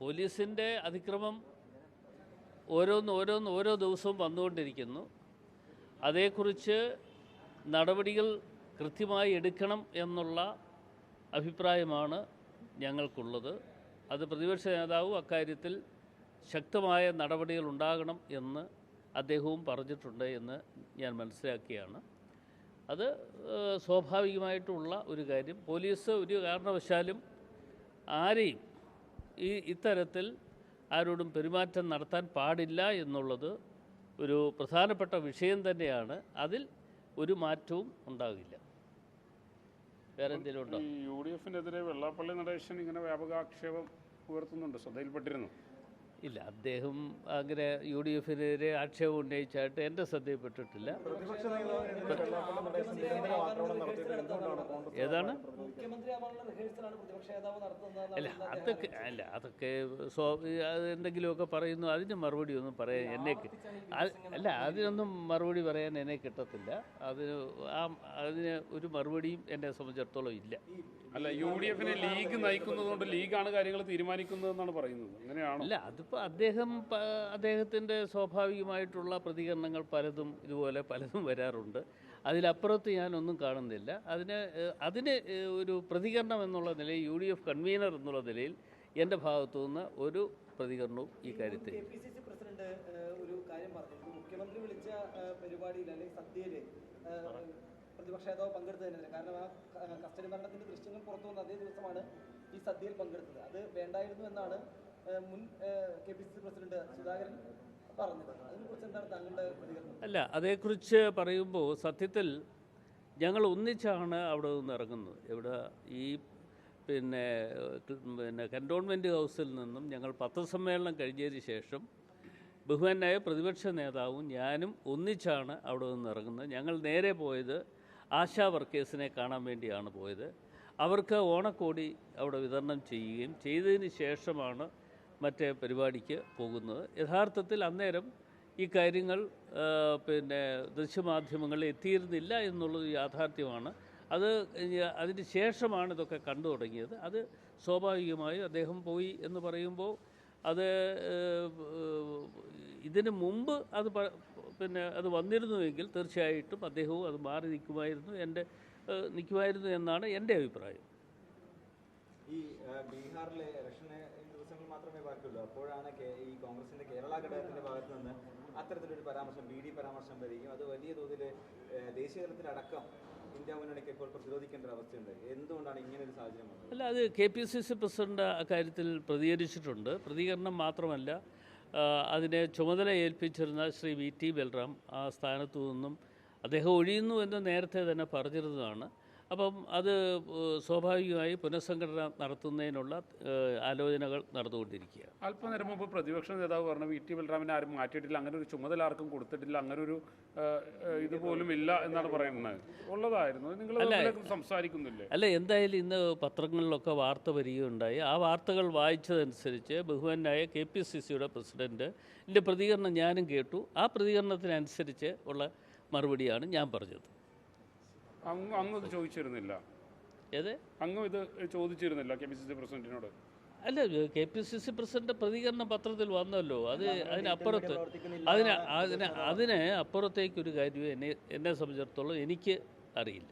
പോലീസിന്റെ അതിക്രമം ഓരോന്ന് ഓരോന്ന് ഓരോ ദിവസവും വന്നുകൊണ്ടിരിക്കുന്നു. അതേക്കുറിച്ച് നടപടികൾ കൃത്യമായി എടുക്കണം എന്നുള്ള അഭിപ്രായമാണ് ഞങ്ങൾക്കുള്ളത്. അത് പ്രതിപക്ഷ നേതാവും അക്കാര്യത്തിൽ ശക്തമായ നടപടികൾ ഉണ്ടാകണം എന്ന് അദ്ദേഹവും പറഞ്ഞിട്ടുണ്ട് എന്ന് ഞാൻ മനസ്സിലാക്കിയാണ്. അത് സ്വാഭാവികമായിട്ടുള്ള ഒരു കാര്യം. പോലീസ് ഒരു കാരണവശാലും ആരെയും ഈ ഇത്തരത്തിൽ ആരോടും പെരുമാറ്റം നടത്താൻ പാടില്ല എന്നുള്ളത് ഒരു പ്രധാനപ്പെട്ട വിഷയം തന്നെയാണ്. അതിൽ ഒരു മാറ്റവും ഉണ്ടാകില്ല. വേറെ എന്തെങ്കിലും ഉണ്ടോ? യു ഡി എഫിനെതിരെ വെള്ളാപ്പള്ളി നടേശൻ ഇങ്ങനെ വ്യാപകാക്ഷേപം ഉയർത്തുന്നുണ്ട്. ശ്രദ്ധയിൽപ്പെട്ടിരുന്നു. ഇല്ല അദ്ദേഹം അങ്ങനെ യു ഡി എഫിനെതിരെ ആക്ഷേപം ഉന്നയിച്ചായിട്ട് എന്റെ ശ്രദ്ധയിൽപ്പെട്ടിട്ടില്ല ഏതാണ്? അല്ല അതൊക്കെ അല്ല അതൊക്കെ സ്വ എന്തെങ്കിലുമൊക്കെ പറയുന്നു അതിന് മറുപടി ഒന്നും പറയാൻ എന്നെ അല്ല അതിനൊന്നും മറുപടി പറയാൻ എന്നെ കിട്ടത്തില്ല. അതിന് ആ അതിന് ഒരു മറുപടിയും എന്നെ സംബന്ധിച്ചിടത്തോളം ഇല്ല. അല്ല യു ഡി എഫിനെ ലീഗ് നയിക്കുന്നതുകൊണ്ട് ലീഗാണ് കാര്യങ്ങൾ തീരുമാനിക്കുന്നതെന്നാണ് പറയുന്നത്. അങ്ങനെയാണോ? അല്ല അതിപ്പോൾ അദ്ദേഹം അദ്ദേഹത്തിന്റെ സ്വാഭാവികമായിട്ടുള്ള പ്രതികരണങ്ങൾ പലതും ഇതുപോലെ പലതും വരാറുണ്ട്. അതിലപ്പുറത്ത് ഞാനൊന്നും കാണുന്നില്ല. അതിന് അതിന് ഒരു പ്രതികരണം എന്നുള്ള നിലയിൽ യു ഡി എഫ് കൺവീനർ എന്നുള്ള നിലയിൽ എന്റെ ഭാഗത്തു നിന്ന് ഒരു പ്രതികരണവും ഈ കാര്യത്തിൽ പ്രസിഡന്റ് ഒരു കാര്യം പറഞ്ഞു. മുഖ്യമന്ത്രി വിളിച്ച പരിപാടിയിൽ അല്ലെങ്കിൽ സദ്യയിൽ പ്രതിപക്ഷ നേതാവ് പങ്കെടുത്തതിനെതിരെ കാരണം ആ കസ്റ്റഡി മരണത്തിന്റെ ദൃശ്യങ്ങൾ പുറത്തു വന്ന അതേ ദിവസമാണ് ഈ സദ്യയിൽ പങ്കെടുത്തത്. അത് വേണ്ടായിരുന്നു എന്നാണ് മുൻ K P C C president Sudhakaran പറഞ്ഞത്. അതിനെക്കുറിച്ച് എന്താണ് താങ്കളുടെ പ്രതികരണം? അല്ല അതേക്കുറിച്ച് പറയുമ്പോൾ സത്യത്തിൽ ഞങ്ങൾ ഒന്നിച്ചാണ് അവിടെ നിന്ന് ഇറങ്ങുന്നത്. ഇവിടെ ഈ പിന്നെ പിന്നെ കന്റോൺമെന്റ് ഹൗസിൽ നിന്നും ഞങ്ങൾ പത്രസമ്മേളനം കഴിഞ്ഞതിന് ശേഷം ബഹുമാനായ പ്രതിപക്ഷ നേതാവും ഞാനും ഒന്നിച്ചാണ് അവിടെ നിന്ന് ഇറങ്ങുന്നത്. ഞങ്ങൾ നേരെ പോയത് ആശാ വർക്കേഴ്സിനെ കാണാൻ വേണ്ടിയാണ് പോയത്. അവർക്ക് ഓണക്കോടി അവിടെ വിതരണം ചെയ്യുകയും ചെയ്തതിന് ശേഷമാണ് മറ്റേ പരിപാടിക്ക് പോകുന്നത്. യഥാർത്ഥത്തിൽ അന്നേരം ഈ കാര്യങ്ങൾ പിന്നെ ദൃശ്യമാധ്യമങ്ങളിൽ എത്തിയിരുന്നില്ല എന്നുള്ളത് യാഥാർത്ഥ്യമാണ്. അത് അതിന് ശേഷമാണ് ഇതൊക്കെ കണ്ടു തുടങ്ങിയത് അത് സ്വാഭാവികമായും അദ്ദേഹം പോയി എന്ന് പറയുമ്പോൾ അത് ഇതിനു മുമ്പ് അത് പിന്നെ അത് വന്നിരുന്നുവെങ്കിൽ തീർച്ചയായിട്ടും അദ്ദേഹവും അത് മാറി നിൽക്കുമായിരുന്നു എന്റെ നിൽക്കുമായിരുന്നു എന്നാണ് എന്റെ അഭിപ്രായം. ഈ ബീഹാറിലെ ദിവസങ്ങൾ മാത്രമേ ബാക്കിയുള്ളൂ. അപ്പോഴാണ് ഈ കോൺഗ്രസിന്റെ കേരള ഘടകത്തിന്റെ ഭാഗത്ത് നിന്ന് അത്തരത്തിലൊരു പരാമർശം ബി ഡി പരാമർശം വരികയും അത് വലിയ തോതിൽ ദേശീയ തലത്തിലടക്കം എന്തുകൊണ്ടാണ് ഇങ്ങനെ ഒരു സാഹചര്യം അല്ല അത് K P C C president അക്കാര്യത്തിൽ പ്രതികരിച്ചിട്ടുണ്ട്. പ്രതികരണം മാത്രമല്ല അതിനെ ചുമതല ഏൽപ്പിച്ചിരുന്ന ശ്രീ വി ടി ബൽറാം ആ സ്ഥാനത്തു നിന്നും അദ്ദേഹം ഒഴിയുന്നു എന്ന് നേരത്തെ തന്നെ പറഞ്ഞിരുന്നതാണ്. അപ്പം അത് സ്വാഭാവികമായി പുനഃസംഘടന നടത്തുന്നതിനുള്ള ആലോചനകൾ നടന്നുകൊണ്ടിരിക്കുക അല്പനേരം മുമ്പ് പ്രതിപക്ഷ നേതാവ് പറഞ്ഞു വി ടി ബലറാമിനെ ആരും മാറ്റിയിട്ടില്ല അങ്ങനെ ഒരു ചുമതല ആർക്കും കൊടുത്തിട്ടില്ല അങ്ങനെ ഒരു ഇതുപോലും ഇല്ല എന്നാണ് പറയുന്നത്. ഉള്ളതായിരുന്നു. നിങ്ങൾ സംസാരിക്കുന്നില്ലേ? അല്ല എന്തായാലും ഇന്ന് പത്രങ്ങളിലൊക്കെ വാർത്ത വരികയുണ്ടായി. ആ വാർത്തകൾ വായിച്ചതനുസരിച്ച് ബഹുമാനായ കെ പി സി സിയുടെ പ്രസിഡന്റിന്റെ പ്രതികരണം ഞാനും കേട്ടു. ആ പ്രതികരണത്തിനനുസരിച്ച് ഉള്ള മറുപടിയാണ് ഞാൻ പറഞ്ഞത്. അങ്ങ് അങ്ങ് ഇത് ചോദിച്ചിരുന്നില്ല. ഏത്? അങ്ങും ഇത് ചോദിച്ചിരുന്നില്ല കെ പി സി സി പ്രസിഡന്റിനോട്. അല്ല K P C C president പ്രതികരണം പത്രത്തിൽ വന്നല്ലോ. അത് അതിനപ്പുറത്ത് അതിന് അതിന് അതിന് അപ്പുറത്തേക്കൊരു കാര്യം എന്നെ എന്നെ സംബന്ധിച്ചിടത്തോളം എനിക്ക് അറിയില്ല.